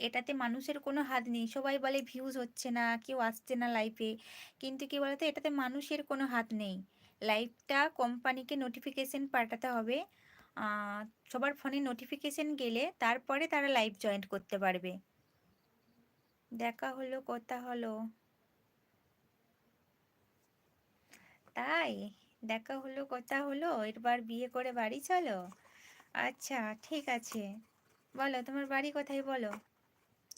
এটাতে মানুষের কোনো হাত নেই। সবাই বলে ভিউজ হচ্ছে না, কেউ আসছে না লাইফে কিন্তু কি বলতো, এটাতে মানুষের কোনো হাত নেই। লাইভটা কোম্পানিকে নোটিফিকেশন পাঠাতে হবে। সবার ফোনে নোটিফিকেশন গেলে তারপরে তারা লাইভ জয়েন্ট করতে পারবে। দেখা হলো, কথা হলো। তাই? দেখা হলো, কথা হলো এরবার বিয়ে করে বাড়ি চলো? আচ্ছা ঠিক আছে। বলো, তোমার বাড়ি কোথায় বলো?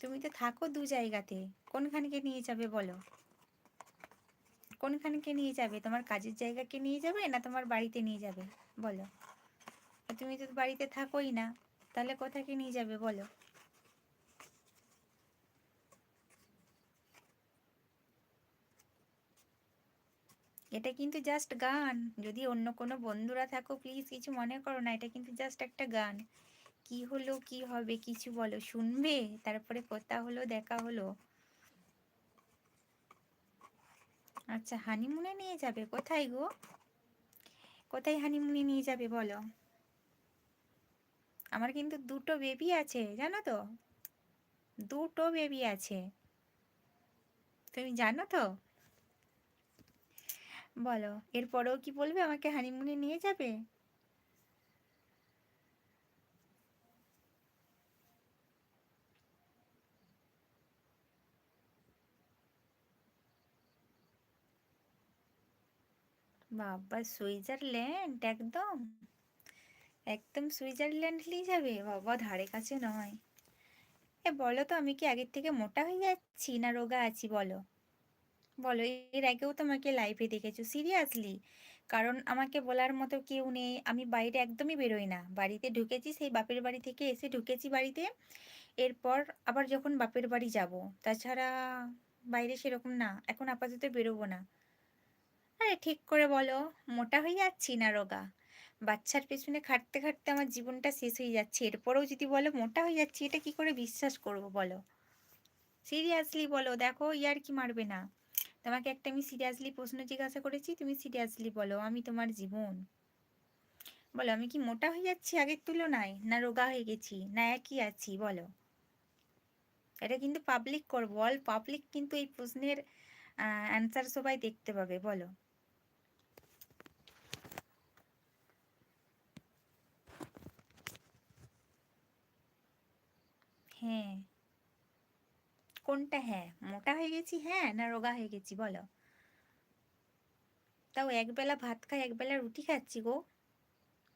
তুমি তো থাকো দু জায়গাতে। কোনখানকে নিয়ে যাবে বলো? কোনখানকে নিয়ে যাবে? তোমার কাজের জায়গাকে নিয়ে যাবে না তোমার বাড়িতে নিয়ে যাবে? বলো। তুমি তো বাড়িতে থাকোই না, তাহলে কোথাকে নিয়ে যাবে বলো? এটা কিন্তু জাস্ট গান। যদি অন্য কোনো বন্ধুরা থাকো প্লিজ কিছু মনে করো না, এটা কিন্তু জাস্ট একটা গান। কি হলো, কি হবে কিছু বলো, শুনবে? তারপরে কথা হলো, দেখা হলো। আচ্ছা হানিমুনে নিয়ে যাবে, কোথায় গো? কোথায় হানিমুনে নিয়ে যাবে বলো? আমার কিন্তু দুটো বেবি আছে, জানো তো? দুটো বেবি আছে। তুমি জানো তো? বলো, এরপরেও কি বলবে আমাকে হানিমুনে নিয়ে যাবে? বাবা, সুইজারল্যান্ড? একদম। একদম সুইজারল্যান্ড নিয়ে যাবে? বাবা, ধারে কাছে নয়। এ, বলো তো, আমি কি আগের থেকে মোটা হয়ে যাচ্ছি না রোগা আছি? বলো। বলো, এর আগেও তো আমাকে লাইভে দেখেছ সিরিয়াসলি কারণ আমাকে বলার মতো কেউ নেই, আমি বাইরে একদমই বেরোই না। বাড়িতে ঢুকেছি, সেই বাপের বাড়ি থেকে এসে ঢুকেছি বাড়িতে। এরপর আবার যখন বাপের বাড়ি যাব, তাছাড়া বাইরে সেরকম না, এখন আপাতত বেরোবো না। আরে ঠিক করে বলো, মোটা হয়ে যাচ্ছি না রোগা? বাচ্চার পেছনে খাটতে খাটতে আমার জীবনটা শেষ হয়ে যাচ্ছে। এরপরেও যদি বলো মোটা হয়ে যাচ্ছি, এটা কি করে বিশ্বাস করব বলো? সিরিয়াসলি বলো, দেখো ইয়ার কি মারবে না। তোমাকে একটা আমি সিরিয়াসলি প্রশ্ন জিজ্ঞাসা করেছি, তুমি সিরিয়াসলি বলো, আমি তোমার জীবন। বলো, আমি কি মোটা হয়ে যাচ্ছি আগের তুলনায়, না রোগা হয়ে গেছি, না একই আছি, বলো। এটা কিন্তু পাবলিক করব অল পাবলিক কিন্তু এই প্রশ্নের অ্যান্সার সবাই দেখতে পাবে, বলো। হ্যাঁ। কোনটা হ্যাঁ? মোটা হয়ে গেছি হ্যাঁ না রোগা হয়ে গেছি বলো? তাও একবেলা ভাত খাই একবেলা রুটি খাচ্ছি গো।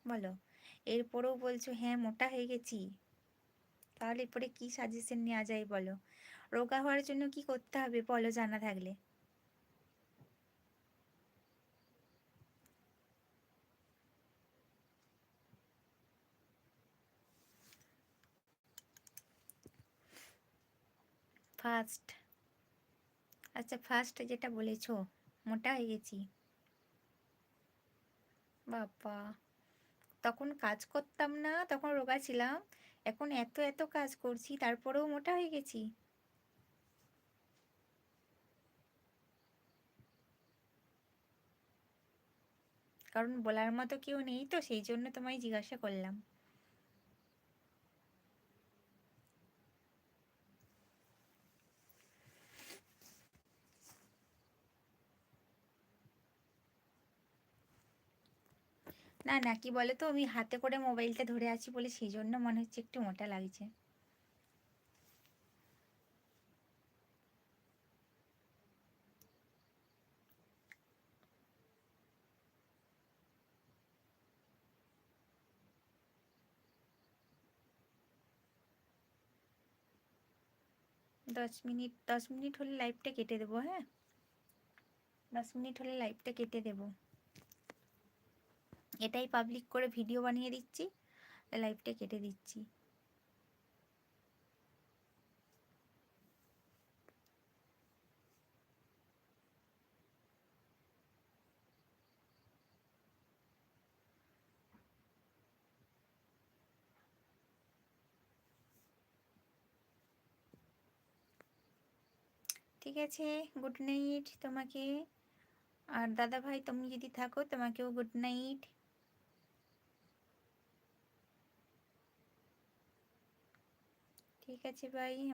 বলো? এরপরেও বলছো হ্যাঁ মোটা হয়ে গেছি। তাহলে এরপরে কি সাজেশন নেওয়া যায় বলো? রোগা হওয়ার জন্য কি করতে হবে বলো জানা থাকলে? ফার্স্ট আচ্ছা ফার্স্ট যেটা বলেছ, মোটা হয়ে গেছি। বাবা, তখন কাজ করতাম না, তখন রোগা ছিলাম। এখন এত এত কাজ করছি, তারপরেও মোটা হয়ে গেছি। কারণ বলার মতো কেউ নেই তো, সেই জন্য তোমায় জিজ্ঞাসা করলাম। না না, কি বলে তো আমি হাতে করে মোবাইলটা ধরে আছি বলে সেই জন্য মনে হচ্ছে একটু মোটা লাগছে। দশ মিনিট দশ মিনিট হলে লাইভটা কেটে দেবো হ্যাঁ? দশ মিনিট হলে লাইভটা কেটে দেবো। এটাই পাবলিক করে ভিডিও বানিয়ে দিচ্ছি লাইভটা কেটে দিচ্ছি। ঠিক আছে গুড নাইট তোমাকে। আর দাদা ভাই তুমি যদি থাকো, তোমাকেও গুড নাইট ঠিক আছে ভাই